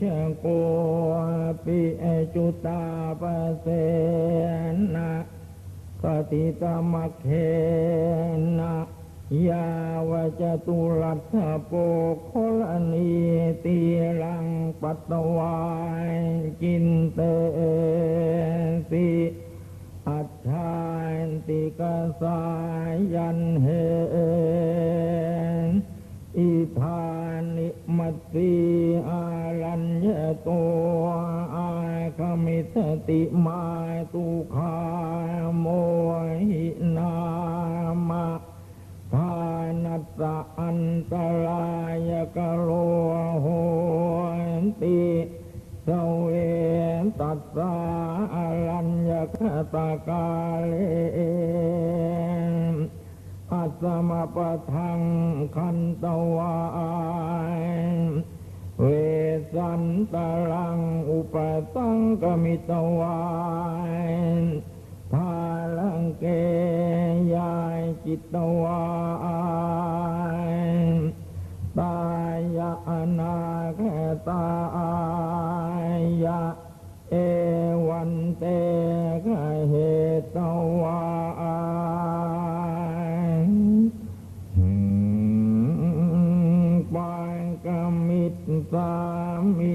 ชโกปิจุตาปเสนะกติตมะเคนะยาวจตุรัสสะโปโคลนีตีลังปัตตวายกินเตสิอัจฉานติกสายันเหอิทาน มัตติอารัญญโตอาคมิสติมาตุขาโมหินามะทานัสอันตรายกโลโหติสเวตัสสะอรัญญคตากาเล สมปะทังคันตวายเวสันตรังอุปสังกมิตวายทาลังเกยายจิตวายตายะอนาคตายะเอวันเตกเหตวาย มิ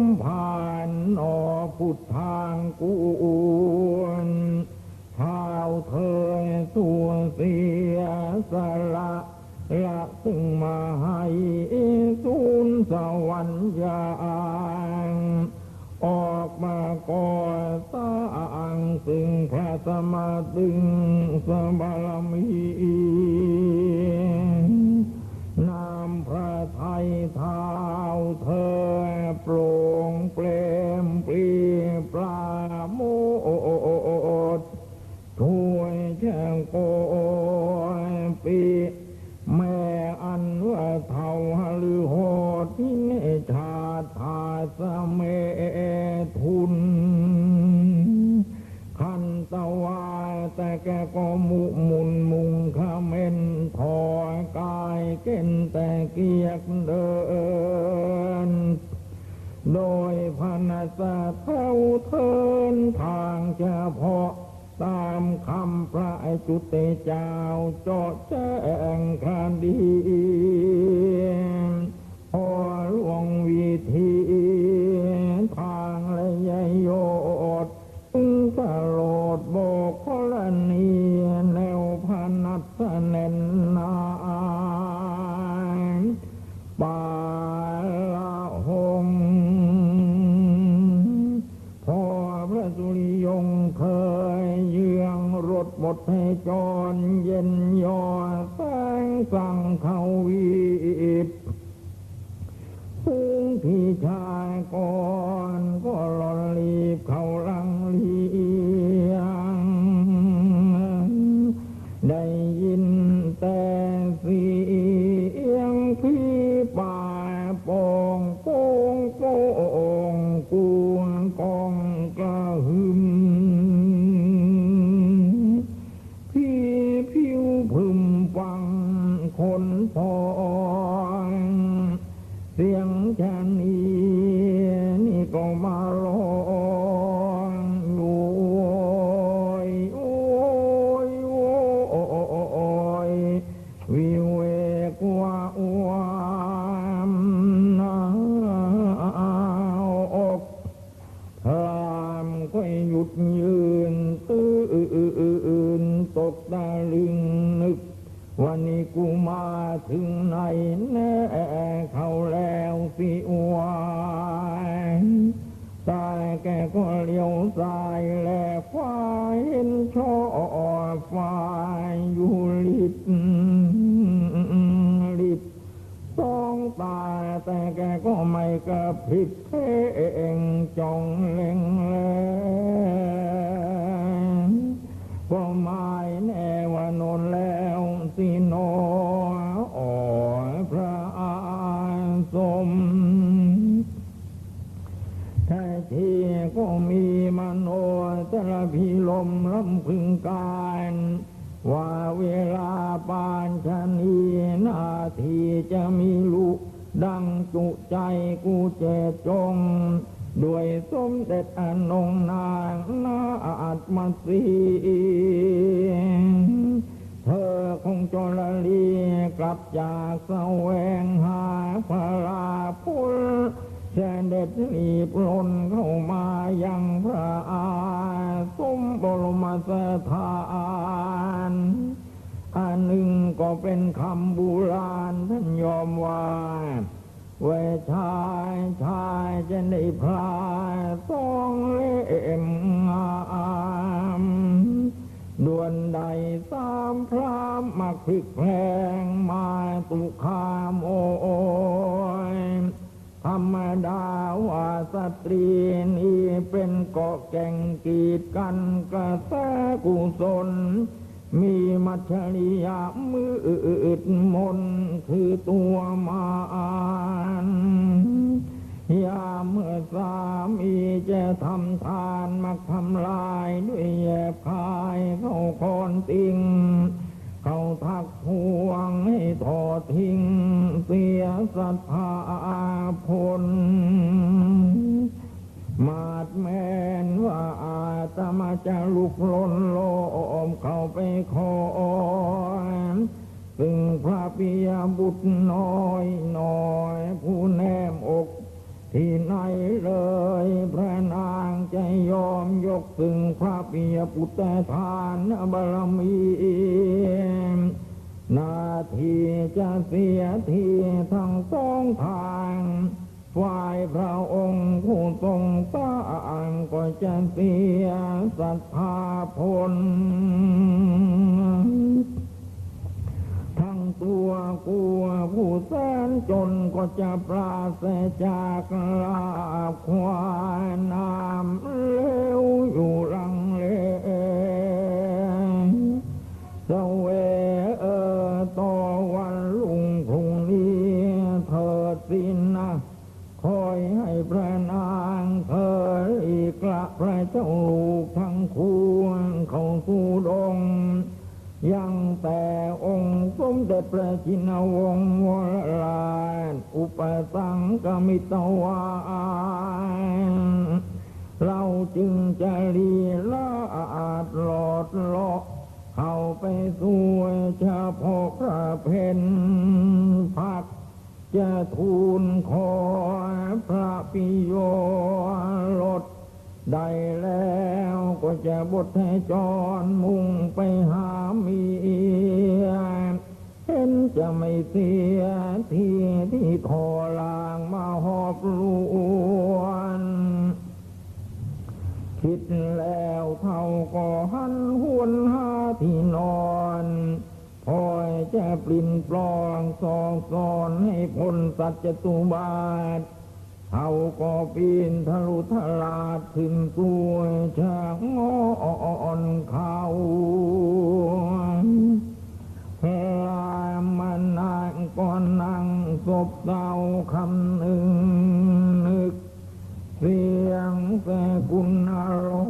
มภารออกพุทธทางกูนเท้าเธอตัวเสียสละละซึ่งมาให้สูนสวรรค์ยางออกมาก่อสร้งซึ่งพระสมมาตึงสบารมีนามพระไทยเท้าเธอ โปร่งเปลมปรีปราโมดถ้วยแช่งโกยปีแม่อันว่าเท่าหรือโหดที่เนชาทาสเมทุนขันตะวาแต่แกก็มุมุนมุงขเมนถอยกายเก้นแต่เกียกเดิน โดยพนาสาเท่าเทินทางเฉพาะตามคำพระจุติเจ้าเจาะแจ้งคดีพอหลวงวิธี บทให้จรเย็นยอแสงสั่งเขาวีบซึ่งพี่ชายก่อน กระพริบเพงจ้องเล็งแลก็หมายแน่ว่านนแล้วสิโนอ่อยพระอาสมแท้ที่ก็มีมโนต่ละพิลมลำพึงการว่าเวลาปานชนีนาทีจะมีล ดังจุใจกูเจจง ด้วยสมเด็จอนงนางนาอัตมาสีเธอคงจรลีกลับจากแสวงหาพระราพุลเสด็จรีบลนเข้ามายังพระอาสมบรมสถาน อันหนึ่งก็เป็นคำบูราณท่านยอมว่าเวชายชายจะได้พลายสองเล่มงามดวนใดสามพรามมาคลิกแพลงมาตุคามโอยธรรมดาว่าสตรีนี่เป็นเกาะแก่งกีดกันกระแสกุศล มีมัจฉริยะมืออึดมนคือตัวมารยาเมื่อสามีจะทำทานมักทำลายด้วยแยบคายเข้าคอนติง เขาทักพวงให้ทอดทิ้ง เสียศรัทธาพลมาดแม่ มาจะลุกล้นโลมเข้าไปขอซึ่งพระปิยบุตรน้อยน้อย ผู้แนมอก ที่ไหนเลย พระนางจะยอมยกซึ่งพระปิยปุตตทานบารมีนาทีจะเสียทีทั้งสองทาง ฝ่ายพระองค์ผู้ทรงต้างก็จะเสียศรัทธาพล ทั้งตัวกลัวผู้แสนจนก็จะปราศจากลาควาย ด็จพระจินวงศ์วรานอุปสังกมิตวานเราจึงจะรีลาอาดหลอดเลาะเข้าไปสู่เฉพาะพระเพนพัก จะทูลขอพระปิโยรถได้แล้วก็จะบทให้จรมุ่งไปหาเมีย จะไม่เสียทีที่ทอลางมาหอบลวนคิดแล้วเท่าก็หันหวนหาที่นอนพอยจะปลิ้นปลองสองสอนให้พ้นสัจจตุบาทเขาก็ปีนทะลุทลาดขึ้นตัวชากงอนเขาพลามันนาง ก่อนนั่งศบเศร้าคำหนึ่งนึก เสียงแต่กุณอารอ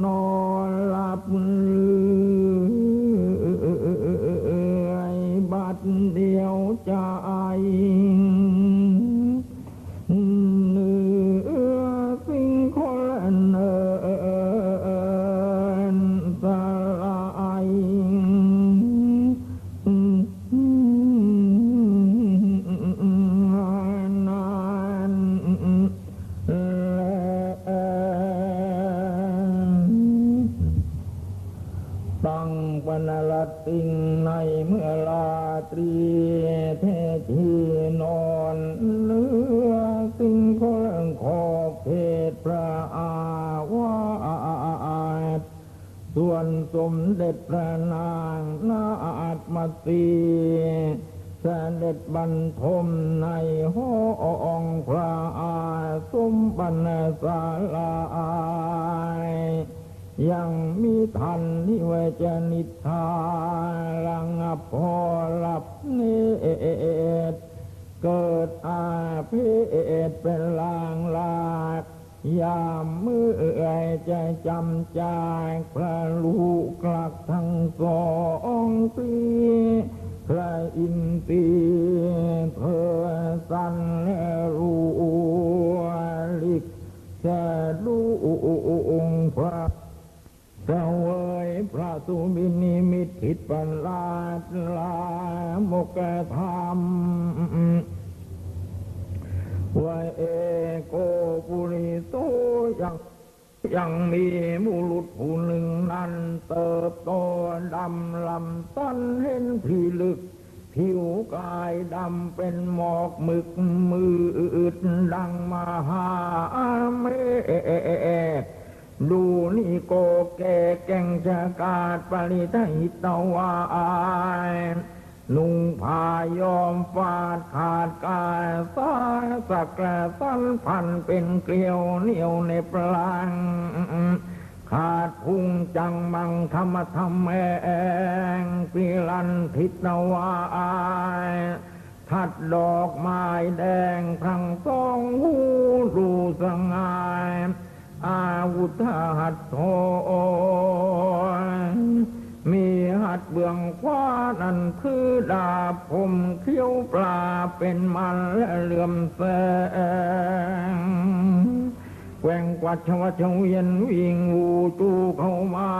no สมบันศาลายังมีทันที่ไว้จนิทาลังพอหลับเนตเกิดอาเพศเป็นลางลาดยามมือเอ่ยจจำจากพระลูกกลักทั้งสองปีพระอินทรีเธอสันและรู้ กจะรู้องค์พระเจ้าเอ๋ยพระสุบินิมิตคิประหลาดลามกธรรมวาเอโกปุริโตยังยังมีบุรุษผู้หนึ่งนั้นเติบโตดำลำต้นเห็นผีลึก ผิวกายดำเป็นหมอกมึกมืออึดดังมหาเมฆดูนี่โกแก่แก่งชากาดปริไทยตวายนุ่งผ้ายอมฟาดขาดกายสายสักกสันพันเป็นเกลียวเหนียวในปลัง ขาดพุงจังมังธรรมธรรมแองปิลันทิตนวายทัดดอกไม้แดงพังสองหูดูสงาย อาวุธหัดโทมีหัดเบื้องขวานั่นคือดาบผมเขี้ยวปลาเป็นมันและเหลื่อมแสง แกว่งกวัดชวัดเวียนวิ่งอูจูเข้ามา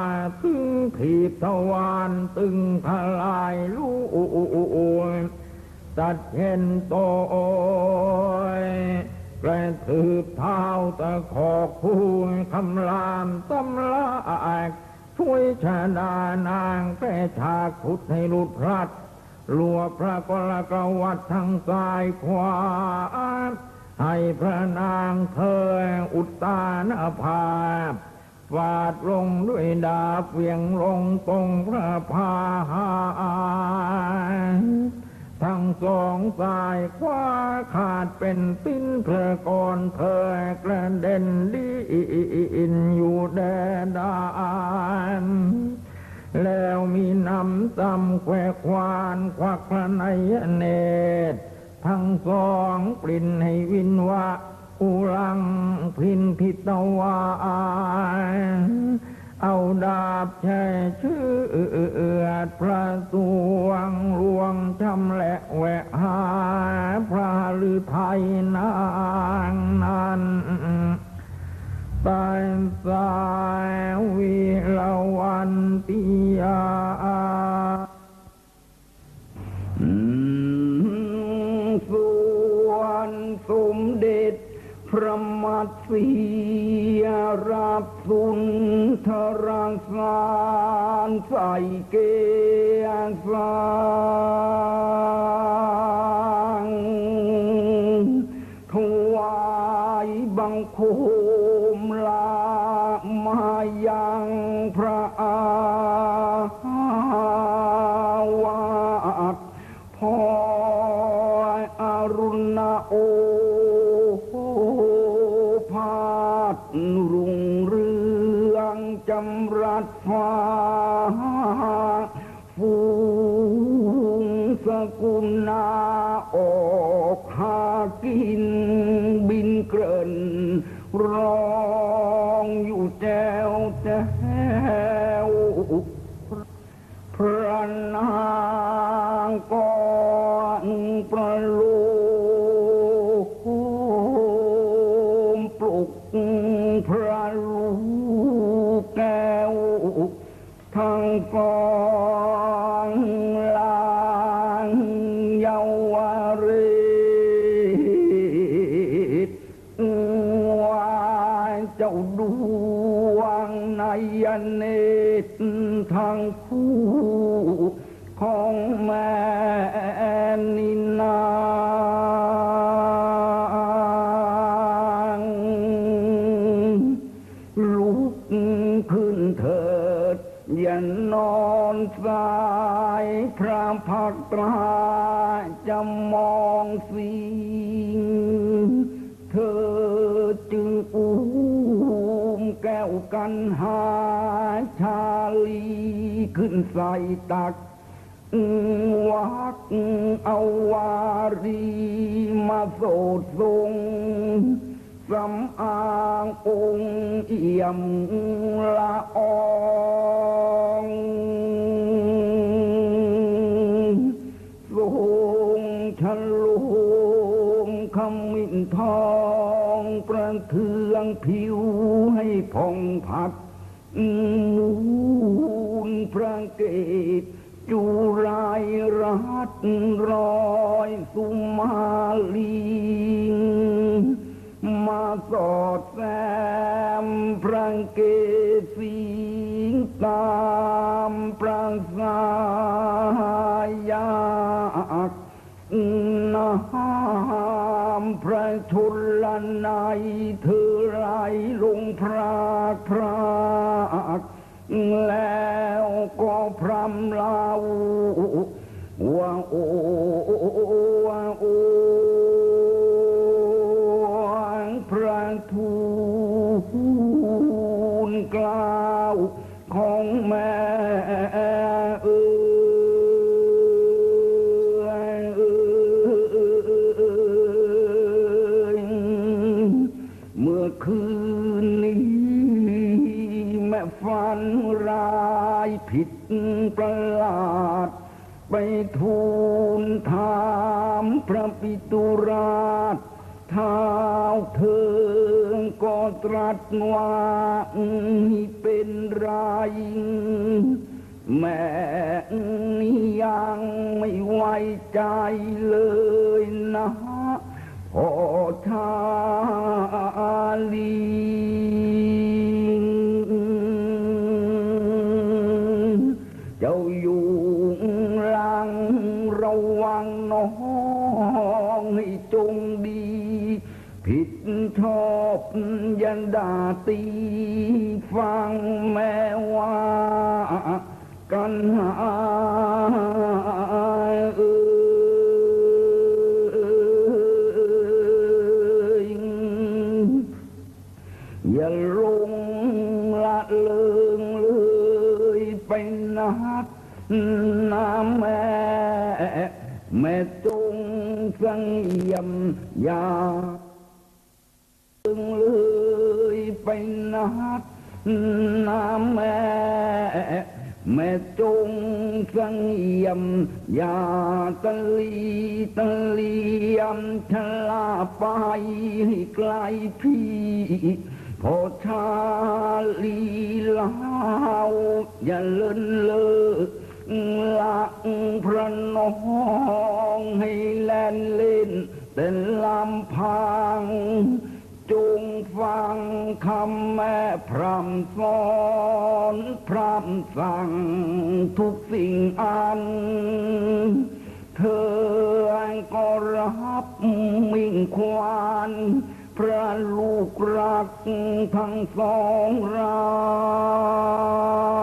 ตึงขีบทวารตึงทลายลูกตัดเห็นโตยกระถืบเท้าตะขอกพูนคำรามตำลากช่วยชาดานางแก้ฉากขุดให้หลุดพลัดลัวพระกลกวัดทางซ้ายขวา ให้พระนางเธออุตานภาฟาดลงด้วยดาบเวียงลงตรงพระพาหาทั้งสองสายขวาขาดเป็นสิ้นเพลกรเธอกระเด็นดีอินอยู่แดนดานแล้วมีน้ำซ้ำแควควานควักพระในยเนตร ทั้งสองปลิ่นให้วินวะอุรังพินพิตวาเอาดาบแช่ชื่อเอือดพระสวงลวงจำและแหวะหาพระลือไทยนา ตสียรับสุนทรังสารใส่เกียงสาง รุ่งเรืองจำรัดฟ้าฟูงสกุลนาออกหากินบินเกริ่นรอ ฮันหาชาลีขึ้นใส่ตักวักเอาวารีมาโสดทรงสำอางองค์เอี่ยมละออ ผัดมูลพระเกศจุรายรัตรอยสุมาลีมาสอดแซมพระเกศีตามประสายากน้ำพระ นละในเธอไรลงพรากพรากแล้วก็พรำลาวว่าโอ ฝันร้ายผิดประหลาด ไปทูลถามพระปิตุราชท้าวเธอก็ตรัสว่าเป็นไรแม่ยังไม่ไว้ใจเลยนะพอชาลี ผิดชอบยันดาตีฟังแม่ว่ากันหาเอยอย่าลงละเลิงเลยไปนัดน้ำแม่แม่จงสังยมยา ไปนัดน้ำแม่แม่จงสังยมอย่าตะลีตะเลียมชะลาไปให้ไกลพี่พอชาลีลาวอย่าเลินเลอลักพระน้องให้แล่นเล่นแต่ลำพัง จงฟังคำแม่พรำสอนพรำสั่งทุกสิ่งอัน เธอก็รับมิ่งควานพระลูกรักทั้งสองรา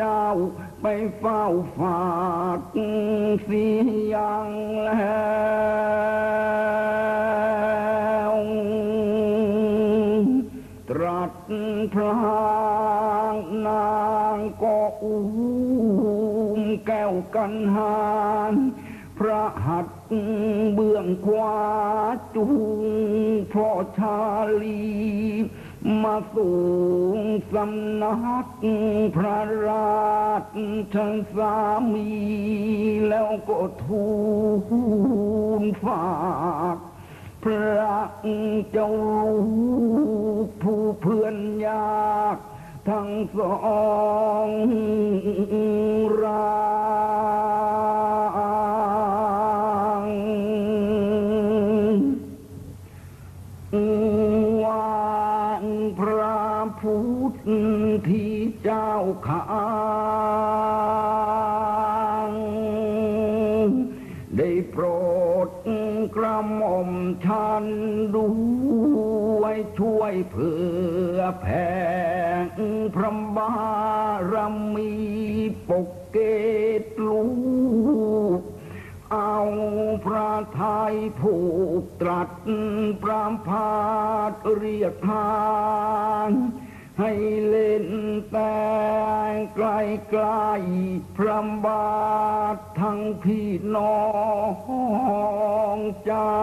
เจ้าไปเฝ้าฝากเสียงแล้วตรัสพรางนางก็อุ้มแก้วกันหานพระหัตถ์เบื้องขวาจูงพ่อชาลี มาสู่สำนักพระราชสามีแล้วก็ทูลฝากพระเจ้าลูกผู้เพื่อนยากทั้งสองรา ฉันด้วยช่วยเพื่อแผ่พระบารมีปกเกตลูก เอาพระไทยผูกตรัสปรามพาดเรียกทางให้เล่นแต่ไกลไกลๆพระบาททั้งพี่น้องเจ้า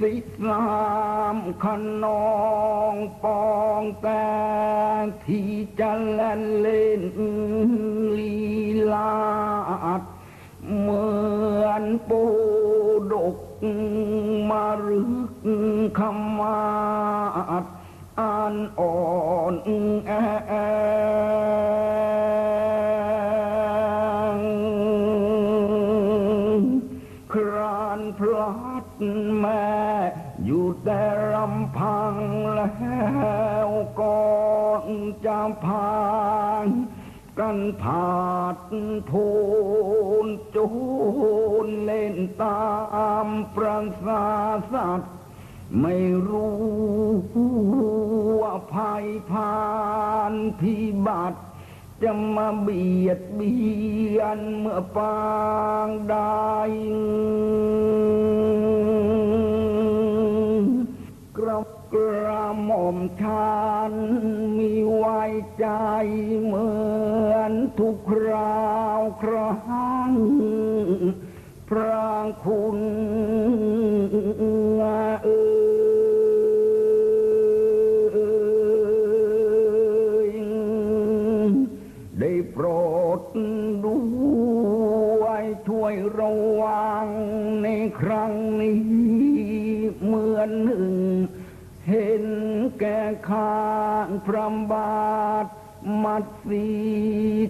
สิสามขนองปองแต่ที่จะเล่นเล่นลีลาดเหมือนปูดกมารึกคำมาดอ่านอ่อนแอ จะพางกันผาดโทนโจนเล่นตามประสาสัตว์ไม่รู้ว่าภัยพานพิบัติจะมาเบียดเบียนเมื่อปางใดานมีไว้ใจเหมือนทุกคราวครั้งพระคุณเอได้โปรดด้วยช่วยระวังในครั้งนี้เหมือนหนึ่ง แก่ข้างพระบาท มัดสี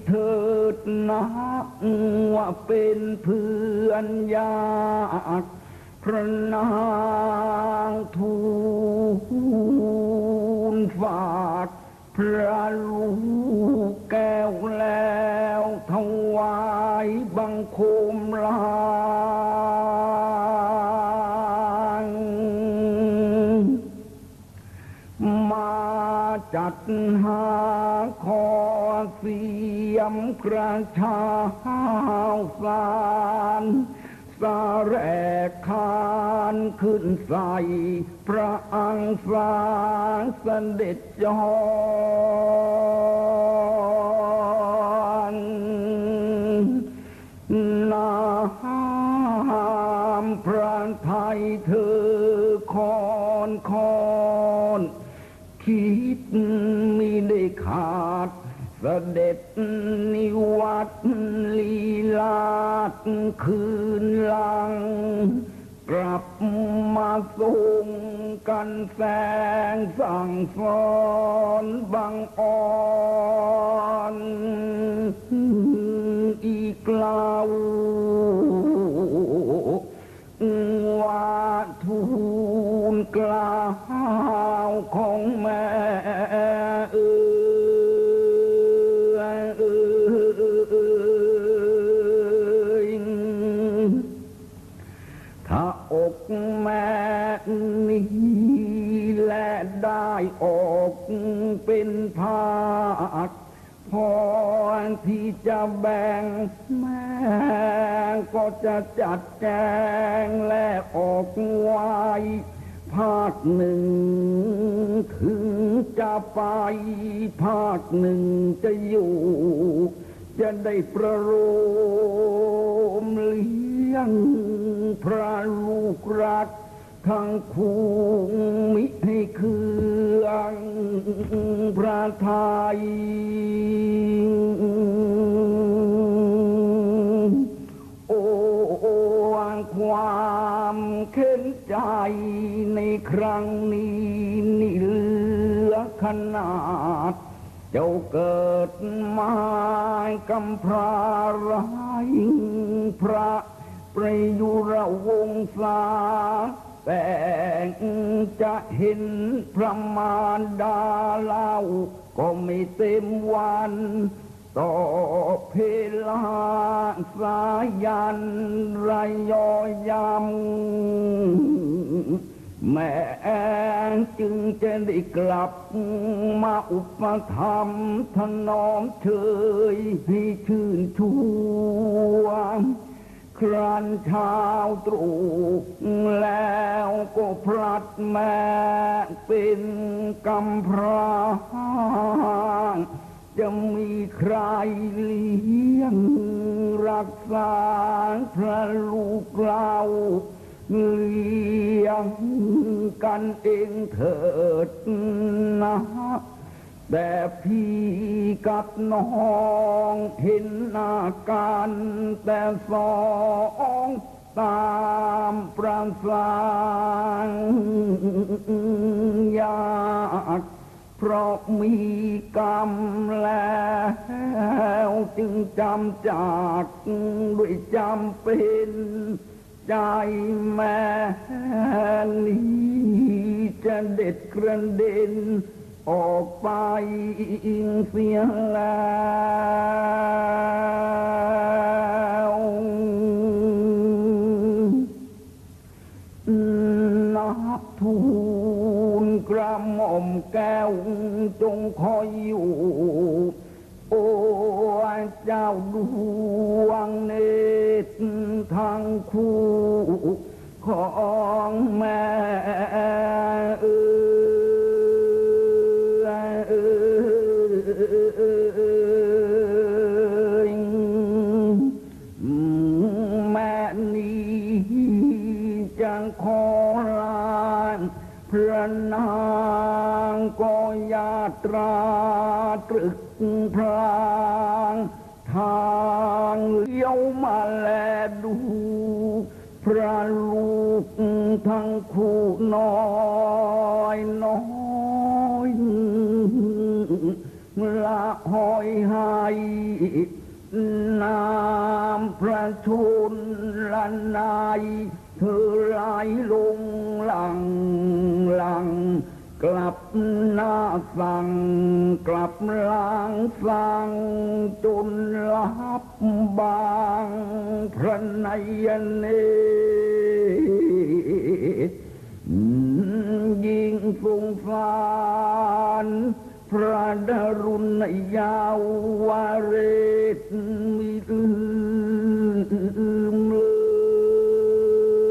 เถิดนะว่าเป็นเพื่อนญาติพระนางทูลฝาดพระลู จัดหาคอเสียมกระชาวสารสาแรกคานขึ้นใส่พระอังสาเสด็จจรนามพระไทยเธอ คิดมีได้ขาดเสด็จนิวัตลีลาดคืนหลัง กลับมาส่งกันแสงสั่งสอนบังอ่อนอีกล่าว่าทูลกลา วของแม่เอถ้าอกแม่นี้และได้ออกเป็นภาคพอที่จะแบ่งแม่ก็จะจัดแจงและออกไว้ ภาคหนึ่ง ถึงจะไปภาคหนึ่งจะอยู่ จะได้ประโลมเลี้ยงพระลูกรักทั้งคู่มิให้เคืองพระไทย ใจในครั้งนี้นี่เหลือขนาด เจ้าเกิดมากำพร้าร้ายพระประยุรวงศาแต่จะเห็นพระมารดาเล่า ก็ไม่เต็มวันต่อเพลาสายันไรยอย แม่จึงจะได้กลับมาอุปถัมภ์ถนอมเชยให้ชื่นชวงครันเช้าตรู่แล้วก็พลัดแม่เป็นกำพร้าจะมีใครเลี้ยงรักษาพระลูกเรา เลี้ยงกันเองเถิดนะแต่พี่กับน้องเห็นหน้ากันแต่สองตามประสานยากเพราะมีกรรมแล้วจึงจำจากด้วยจำเป็น ใจแม่นี้จะเด็ดกระเด็น ออกไปเสียแล้วนับทูลกระหม่อมแก้วจงคอยอยู่ โอ้ เจ้าดวงเนตรทั้งคู่ของแม่เอ๋ยแม่นี้จะขอลานพระนางก็ยาตราตรึกพลาง ทางเลี้ยวมาแลดู พระลูกทั้งคู่น้อยน้อยละหอยหายน้ำพระชนละนาย เธอไหลลงหลังหลัง กลับหน้าสั่งกลับหลังสั่งจนลับบางพระนยเนตรยิ่งสงสารพระดรุณยาวาเรศมีเหลื